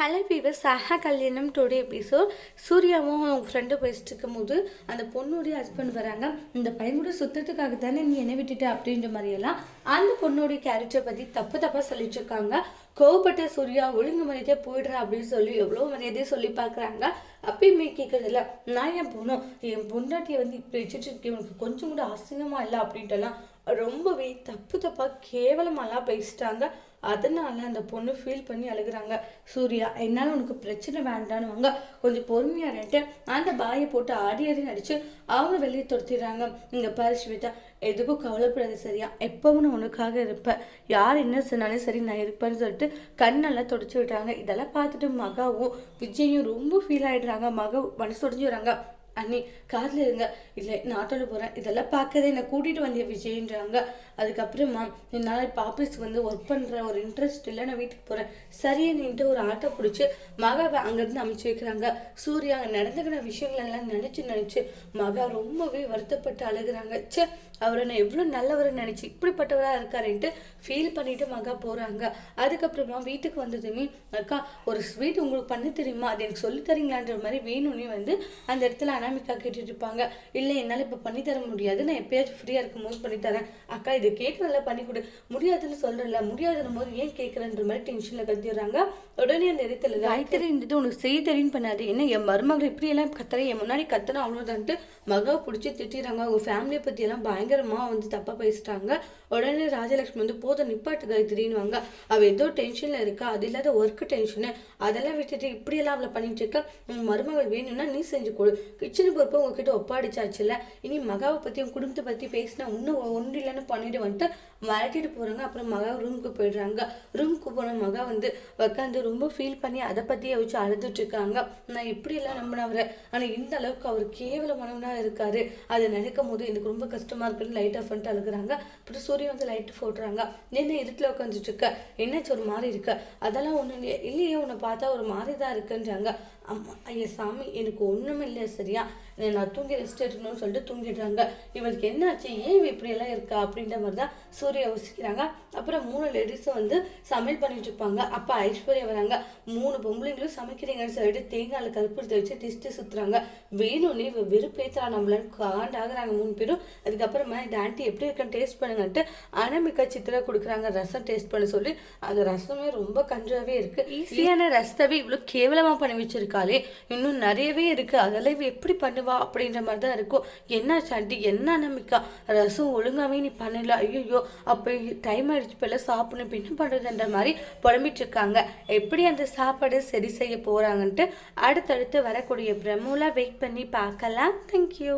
Hello fever சஹா கல்யாணம் today episode சூர்யாவும் அவங்க ஃப்ரெண்டு பேசிட்டு இருக்கும்போது அந்த பொண்ணுடைய ஹஸ்பண்ட் வராங்க. இந்த பையன் கூட சுத்தத்துக்காக தானே நீ என்ன விட்டுட்ட அப்படின்ற மாதிரியெல்லாம் அந்த பொண்ணுடைய கேரக்டரை பற்றி தப்பு தப்பாக சொல்லிட்டு இருக்காங்க. கோவப்பட்ட சூர்யா ஒழுங்கு மரியாதையாக போயிடுற அப்படின்னு சொல்லி எவ்வளோ மரியாதையை சொல்லி பார்க்குறாங்க. அப்பயுமே கேட்குறதில்ல நான் என் பொண்ணும் என் பொண்டாட்டியை வந்து இப்படி வச்சுட்டு இருக்கேன் உனக்கு கொஞ்சம் கூட அசிங்கமாக இல்லை அப்படின்ட்டுலாம் ரொம்பவே தப்பு தப்பாக கேவலமாலாம் பேசிட்டாங்க. அதனால அந்த பொண்ணு ஃபீல் பண்ணி அழுகுறாங்க. சூர்யா என்னால் உனக்கு பிரச்சனை வேண்டான்னு கொஞ்சம் பொறுமையாக இருந்துட்டு அந்த பாயை போட்டு ஆடி ஆடி நடித்து அவங்க வெளியே துரத்திடுறாங்க. இங்கே பாரு ஸ்வேதா எதுக்கும் கவலைப்படாது சரியா? எப்பவும் நான் உனக்காக இருப்பேன். யார் என்ன சொன்னாலும் சரி நான் இருப்பேன்னு சொல்லிட்டு கண்ணெல்லாம் தொடச்சி விடுறாங்க. இதெல்லாம் பார்த்துட்டு மகாவும் விஜயும் ரொம்ப ஃபீல் ஆகிடுறாங்க மக மனசு உடஞ்சி வராங்க. அண்ணி காதில் இருங்க. இல்லை நான் ஆட்டோவில் போகிறேன் இதெல்லாம் பார்க்கறதே என்னை கூட்டிகிட்டு வந்திய விஜயன்றாங்க. அதுக்கப்புறமா என்னால் இப்போ ஆஃபீஸ்க்கு வந்து ஒர்க் பண்ணுற ஒரு இன்ட்ரெஸ்ட் இல்லை நான் வீட்டுக்கு போகிறேன் சரியே நின்ட்டு ஒரு ஆட்டோ பிடிச்சி மகாவை அங்கேருந்து அமைச்சு வைக்கிறாங்க. சூர்யா அங்கே நடந்துக்கிற விஷயங்களெல்லாம் நினச்சி நினச்சி மகா ரொம்பவே வருத்தப்பட்டு அழுகுறாங்க. சே அவரை நான் எவ்வளோ நல்லவரை நினச்சி இப்படிப்பட்டவராக இருக்காருன்ட்டு ஃபீல் பண்ணிவிட்டு மகா போகிறாங்க அதுக்கப்புறமா வீட்டுக்கு வந்ததுமே அக்கா ஒரு ஸ்வீட் உங்களுக்கு பண்ண தெரியுமா? அது எனக்கு சொல்லி தரீங்களான்ற மாதிரி வேணும்னே வந்து அந்த இடத்துல அனாமிக்கா கேட்டுட்டு இருப்பாங்க இல்லை என்னால் இப்போ பண்ணி தர முடியாது நான் எப்பயாச்சும் ஃப்ரீயாக இருக்கும் போது பண்ணி தரேன். அக்கா இது கேட்குறல பண்ணி கொடு. முடியாதுன்னு சொல்கிறல முடியாதுன்னு போது ஏன் கேட்குறன்ற மாதிரி டென்ஷனில் கத்திடுறாங்க. உடனே அந்த இடத்துல காயத்ரி இருந்துட்டு உனக்கு செய்ய தெரியும் பண்ணாது. என்ன என் மருமகள் இப்படியெல்லாம் கத்துறேன் என் முன்னாடி கத்துனா அவ்வளோதான்ட்டு மகாவை பிடிச்சி திட்டிடுறாங்க. அவங்க ஃபேமிலியை பற்றியெல்லாம் பயங்கரமாக வந்து தப்பாக பேசிட்டாங்க. உடனே ராஜலக்ஷ்மி வந்து போத நிப்பாட்டு காயத்ரின்னு அவள் ஏதோ டென்ஷனில் இருக்கா? அது இல்லாத ஒர்க்கு டென்ஷனு அதெல்லாம் விட்டுட்டு இப்படியெல்லாம் அவளை பண்ணிட்டு இருக்கா? உன் மருமகள் வேணும்னா நீ செஞ்சு கொடு. கிச்சனு பொறுப்பு உங்ககிட்ட ஒப்பாடிச்சாச்சுல்ல? இனி மகாவை பற்றி உன் குடும்பத்தை பற்றி பேசினா இன்னும் ஒன்று இல்லைன்னு பண்ணிட்டு வந்துட்டு மிரட்டிட்டு போகிறாங்க அப்புறம் மகா ரூமுக்கு போயிடுறாங்க. ரூமுக்கு போன மகா வந்து உட்காந்து ரொம்ப ஃபீல் பண்ணி அதை பற்றியே வச்சு அழுதுட்டு இருக்காங்க. நான் இப்படியெல்லாம் நம்பினவர். ஆனால் இந்த அளவுக்கு அவர் கேவலமானவனாக இருக்காரு. அதை நினைக்கும் போது எனக்கு ரொம்ப கஷ்டமாக இருக்குன்னு லைட் ஆஃப் பண்ணிட்டு அழுகுறாங்க. அப்புறம் சூரியன் வந்து லைட்டு போடுறாங்க என்ன இருட்டில் உட்காந்துட்டு இருக்க? என்னாச்சு ஒரு மாதிரி இருக்க? அதெல்லாம் ஒன்றும் இல்லையே உன்னை பார்த்தா ஒரு மாதிரி தான் இருக்குன்றாங்க. ஐயா சாமி எனக்கு ஒன்றும் இல்லை சரியா? நான் தூங்கி ரெஸ்ட் எடுக்கணும்னு சொல்லிட்டு தூங்கிடுறாங்க. இவளுக்கு என்னாச்சு? ஏன் இவ இப்படியெல்லாம் இருக்கா? அப்படின்ற மாதிரி தான் சூர்யா யோசிக்கிறாங்க. அப்புறம் மூணு லேடிஸும் வந்து சமையல் பண்ணிட்டு இருப்பாங்க. அப்போ ஐஸ்வர்யா வராங்க. மூணு பொம்பளைங்களும் சமைக்கிறீங்கன்னு சொல்லிட்டு தேங்காயில் கருப்புறத்தை வச்சு டிஸ்ட்டு சுற்றுறாங்க வேணும்னே இவ வெறுப்பேத்துறா நம்மளன்னு காண்டாகிறாங்க மூணு பேரும். அதுக்கப்புறமா இந்த ஆண்டி எப்படி இருக்குன்னு டேஸ்ட் பண்ணுங்கன்ட்டு அனமிக்கா சித்திரை கொடுக்குறாங்க. ரசம் டேஸ்ட் பண்ண சொல்லி அந்த ரசமே ரொம்ப கஞ்சாவே இருக்கு. ஈஸியான ரசத்தவே இவ்வளோ கேவலமாக பண்ணி வச்சிருக்காளே. இன்னும் நிறையவே இருக்கு. அதெல்லாம் இவ எப்படி பண்ணுவா? அப்படின்ற மாதிரி தான் இருக்கும். என்ன சாண்டி? என்ன நம்பிக்கா ரசம் ஒழுங்காவே நீ பண்ணல. ஐயோ அப்போ டைம் ஆயிடுச்சு போல சாப்பிடணும் இப்போ என்ன பண்ணுறதுன்ற மாதிரி புலம்பிட்டு இருக்காங்க. எப்படி அந்த சாப்பாடு சரி செய்ய போகிறாங்கன்ட்டு அடுத்தடுத்து வரக்கூடிய பிரமோலாம் வெயிட் பண்ணி பார்க்கலாம். தேங்க்யூ